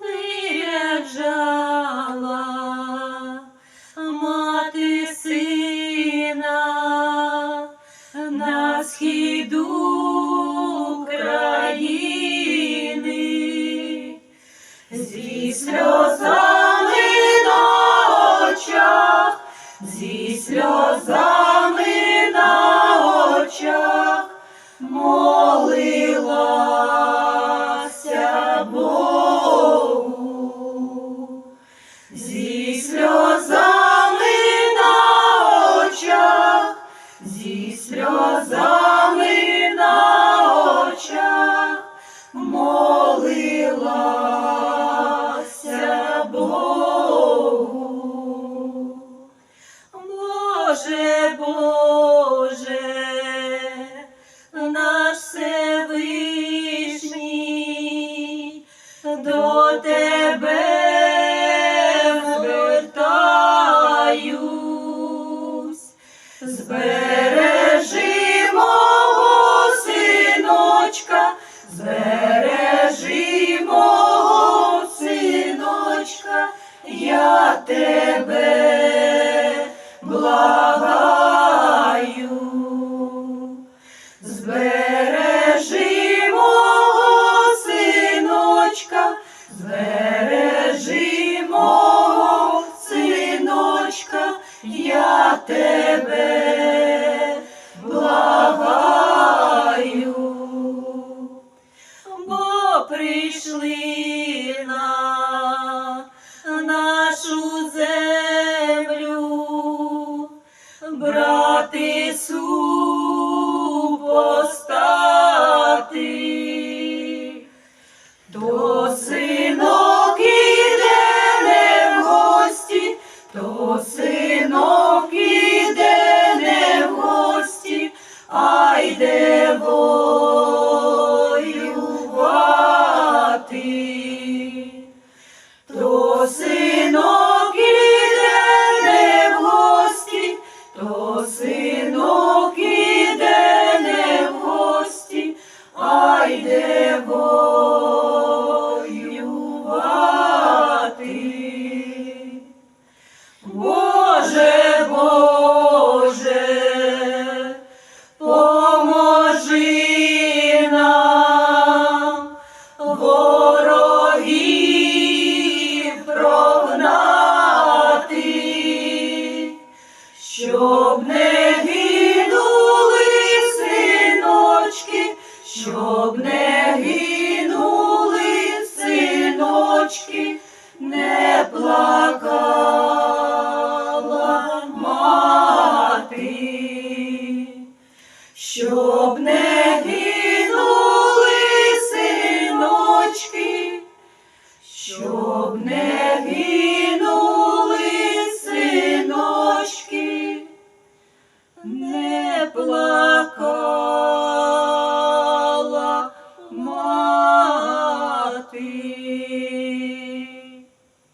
виряджала. Мати сина на схід сльозами на очах, зі сльозами на очах молилася Богу. Боже, Боже, наш Всевишній, до Тебе збережи мого синочка, збережи мого синочка, я тебе благаю. Збережи мого синочка, збережи мого синочка, я тебе did.